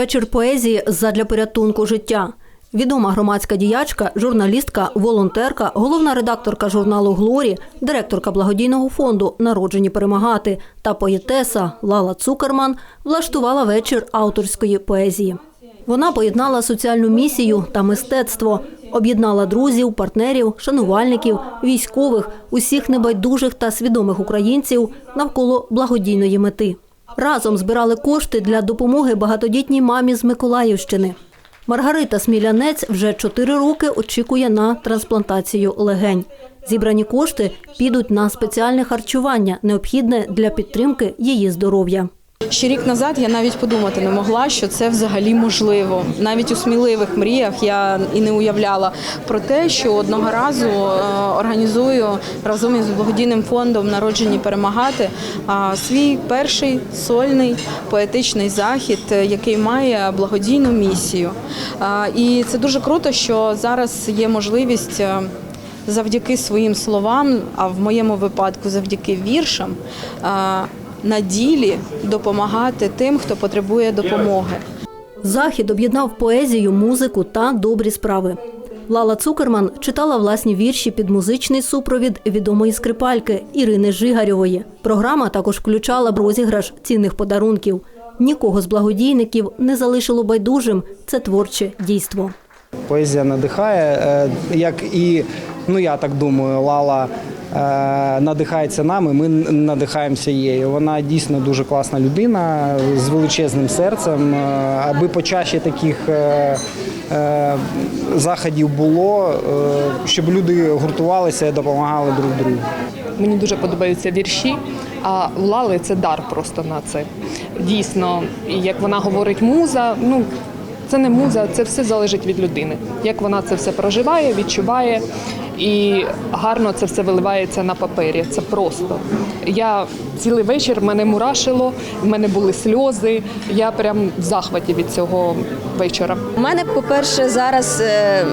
Вечір поезії задля порятунку життя. Відома громадська діячка, журналістка, волонтерка, головна редакторка журналу Глорі, директорка благодійного фонду Народжені перемагати та поетеса Лала Цукерман влаштувала вечір авторської поезії. Вона поєднала соціальну місію та мистецтво, об'єднала друзів, партнерів, шанувальників, військових, усіх небайдужих та свідомих українців навколо благодійної мети. Разом збирали кошти для допомоги багатодітній мамі з Миколаївщини. Маргарита Смілянець вже чотири роки очікує на трансплантацію легень. Зібрані кошти підуть на спеціальне харчування, необхідне для підтримки її здоров'я. Ще рік назад я навіть подумати не могла, що це взагалі можливо. Навіть у сміливих мріях я і не уявляла про те, що одного разу е, організую разом із благодійним фондом Народжені перемагати свій перший сольний поетичний захід, е, який має благодійну місію. І це дуже круто, що зараз є можливість. е, Завдяки своїм словам, а в моєму випадку завдяки віршам, на ділі допомагати тим, хто потребує допомоги. Захід об'єднав поезію, музику та добрі справи. Лала Цукерман читала власні вірші під музичний супровід відомої скрипальки Ірини Жигарьової. Програма також включала розіграш цінних подарунків. Нікого з благодійників не залишило байдужим це творче дійство. Поезія надихає, е, як і ну я так думаю, Лала надихається нами. Ми надихаємося її. Вона дійсно дуже класна людина з величезним серцем. Е, Аби почаще таких е, е, заходів було, е, щоб люди гуртувалися і допомагали друг другу. Мені дуже подобаються вірші. А у Лали це дар просто на це. Дійсно, як вона говорить, муза, ну це не муза, це все залежить від людини. Як вона це все проживає, відчуває, і гарно це все виливається на папері. Це просто. Я цілий вечір мене мурашило, в мене були сльози. Я прям в захваті від цього вечора. У мене, по-перше, зараз е,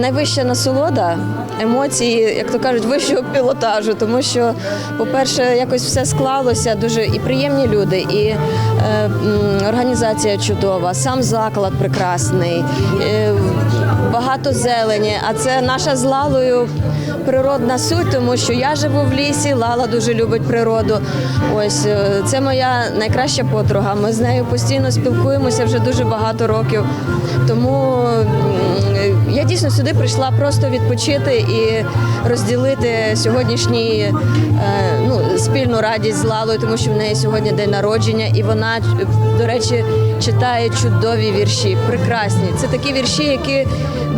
найвища насолода, емоції, як то кажуть, вищого пілотажу, тому що, по-перше, якось все склалося, дуже і приємні люди, і е, організація чудова, сам заклад прекрасний, е, багато зелені. А це наша з Лалою природна суть, тому що я живу в лісі, Лала дуже любить природу. Ось е, це моя найкраща подруга. Ми з нею постійно спілкуємося вже дуже багато років. Тому я дійсно сюди прийшла просто відпочити і розділити сьогоднішній е, ну, спільну радість з Лалою, тому що в неї сьогодні день народження, і вона, до речі, читає чудові вірші, прекрасні. Це такі вірші, які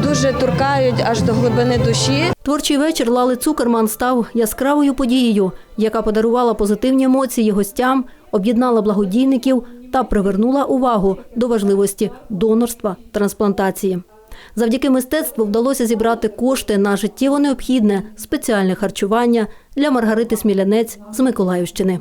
дуже торкають аж до глибини душі. Творчий вечір Лали Цукерман став яскравою подією, яка подарувала позитивні емоції гостям, об'єднала благодійників та привернула увагу до важливості донорства трансплантації. Завдяки мистецтву вдалося зібрати кошти на життєво необхідне спеціальне харчування для Маргарити Смілянець з Миколаївщини.